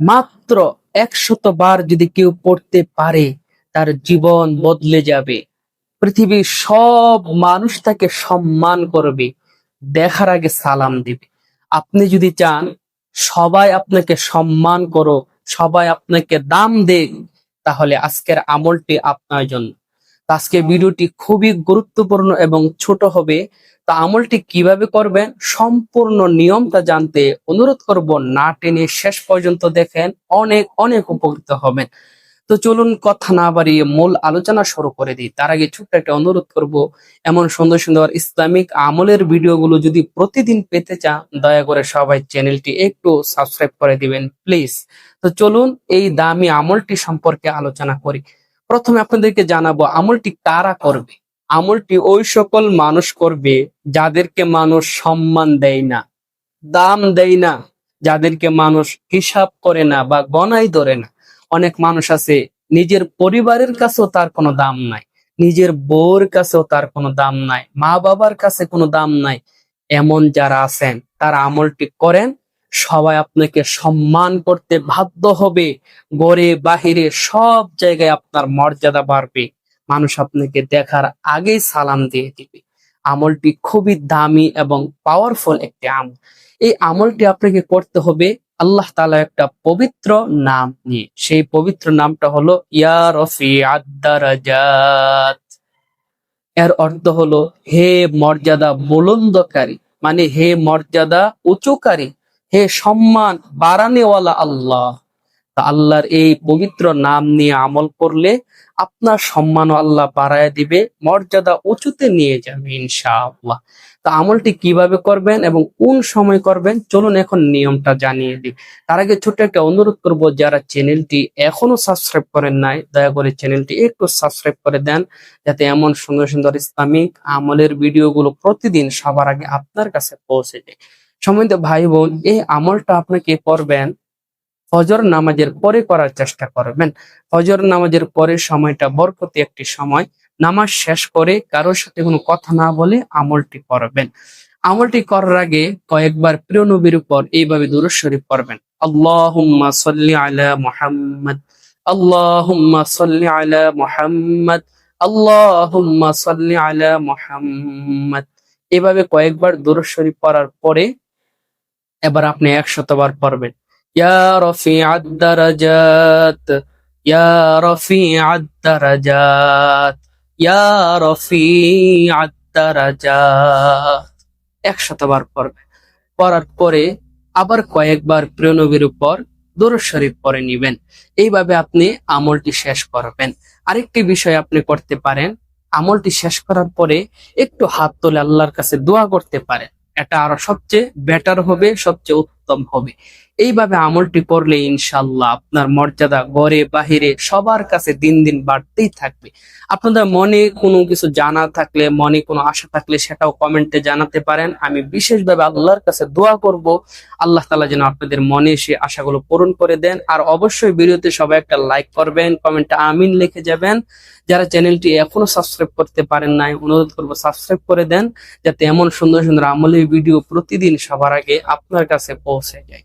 মাত্র একশত বার যদি কেউ পড়তে পারে, তার জীবন বদলে যাবে। পৃথিবীর সব মানুষ তাকে সম্মান করবে, দেখার আগে সালাম দিবে। আপনি যদি চান, সবাই আপনাকে সম্মান করো, সবাই আপনাকে দাম দেখ তাহলে আজকের আমলটি আপনার জন্য। তো আজকের ভিডিওটি খুবই গুরুত্বপূর্ণ এবং ছোট হবে, তা আমলটি কীভাবে করবেন সম্পূর্ণ নিয়মটা জানতে অনুরোধ করব না টেনে শেষ পর্যন্ত দেখেন, অনেক অনেক উপকৃত হবেন। তো চলুন কথা না বাড়িয়ে মূল আলোচনা শুরু করে দিই। তার আগে ছোট্ট একটা অনুরোধ করব, এমন সুন্দর সুন্দর ইসলামিক আমলের ভিডিওগুলো যদি প্রতিদিন পেতে চান, দয়া করে সবাই চ্যানেলটি একটু সাবস্ক্রাইব করে দিবেন, প্লিজ। তো চলুন এই দামি আমলটি সম্পর্কে আলোচনা করি। প্রথমে আপনাদেরকে জানাব, আমলটি কারা করবে? আমলটি ওই সকল মানুষ করবে যাদেরকে মানুষ সম্মান দেয় না, দাম দেয় না, যাদেরকে মানুষ হিসাব করে না বা গণাই ধরে না। অনেক মানুষ আছে, নিজের পরিবারের কাছেও তার কোনো দাম নাই, নিজের বউর কাছেও তার কোনো দাম নাই মা বাবার কাছে কোনো দাম নাই। এমন যারা আছেন, তারা আমলটি করেন সবাই আপনাকে সম্মান করতে বাধ্য হবে। গড়ে বাহিরে সব জায়গায় আপনার মর্যাদা বাড়বে। মানুষ আপনাকে দেখার আগেই সালাম দিয়ে দিবে। আমলটি খুবই দামি এবং পাওয়ারফুল একটি আমল। এই আমলটি আপনাকে করতে হবে আল্লাহ তাআলা একটা পবিত্র নাম নিয়ে। সেই পবিত্র নামটা হলো, ইয়া রফি এর অর্থ হলো, হে মর্যাদা বুলন্দকারী মানে হে মর্যাদা উঁচুকারী হে সম্মান বাড়ানেওয়ালা আল্লাহ। তা আল্লাহর এই পবিত্র নাম নিয়ে আমল করলে আপনার সম্মানও আল্লাহ বাড়ায় দিবে, মর্যাদা উঁচুতে নিয়ে যাবে ইনশাআল্লাহ। তা আমলটি কীভাবে করবেন এবং কোন সময় করবেন? চলুন এখন নিয়মটা জানিয়ে দিই। তার আগে ছোট্ট একটা অনুরোধ করব, যারা চ্যানেলটি এখনও সাবস্ক্রাইব করেন নাই, দয়া করে চ্যানেলটি একটু সাবস্ক্রাইব করে দেন, যাতে এমন সুন্দর সুন্দর ইসলামিক আমলের ভিডিওগুলো প্রতিদিন সবার আগে আপনার কাছে পৌঁছে যায়। সম্বন্ধে ভাই বোন এই আমলটা আপনাকে করবেন ফজর নামাজের পরে করার চেষ্টা করবেন। ফজর নামাজের পরে সময়টা বরকতি একটি সময়। নামাজ শেষ করে কারোর সাথে কোনো কথা না বলে আমলটি করবেন। আমলটি করার আগে কয়েকবার প্রিয় নবীর উপর এইভাবে দুরূদ শরীফ পড়বেন। আল্লাহুম্মা সাল্লি আলা মুহাম্মদ, আল্লাহুম্মা সাল্লি আলা মুহাম্মদ, আল্লাহুম্মা সাল্লি আলা মুহাম্মদ। এভাবে কয়েকবার দুরূদ শরীফ পড়ার পরে এবার আপনি একশতবার পড়বেন। একশতবার পড়বে পড়ার পরে আবার কয়েকবার প্রিয় নবীর উপর দরুদ শরীফ পরে নিবেন। এইভাবে আপনি আমলটি শেষ করবেন। আরেকটি বিষয় আপনি করতে পারেন, আমলটি শেষ করার পরে একটু হাত তুলে আল্লাহর কাছে দোয়া করতে পারেন। এটা আরও সবচেয়ে বেটার হবে সবচেয়ে উত্তম হবে। এইভাবে আমলটি করলে ইনশাল্লাহ আপনার মর্যাদা গড়ে বাহিরে সবার কাছে দিন দিন বাড়তেই থাকবে। আপনাদের মনে কোনো কিছু জানা থাকলে, মনে কোনো আশা থাকলে সেটাও কমেন্টে জানাতে পারেন। আমি বিশেষভাবে আল্লাহর কাছে দোয়া করব। আল্লাহ তালা যেন আপনাদের মনে সে আশাগুলো পূরণ করে দেন। আর অবশ্যই ভিডিওতে সবাই একটা লাইক করবেন, কমেন্টে আমিন লিখে যাবেন। যারা চ্যানেলটি এখনও সাবস্ক্রাইব করতে পারেন নাই, অনুরোধ করব সাবস্ক্রাইব করে দেন। যাতে এমন সুন্দর সুন্দর আমলের ভিডিও প্রতিদিন সবার আগে আপনার কাছে পৌঁছে যায়।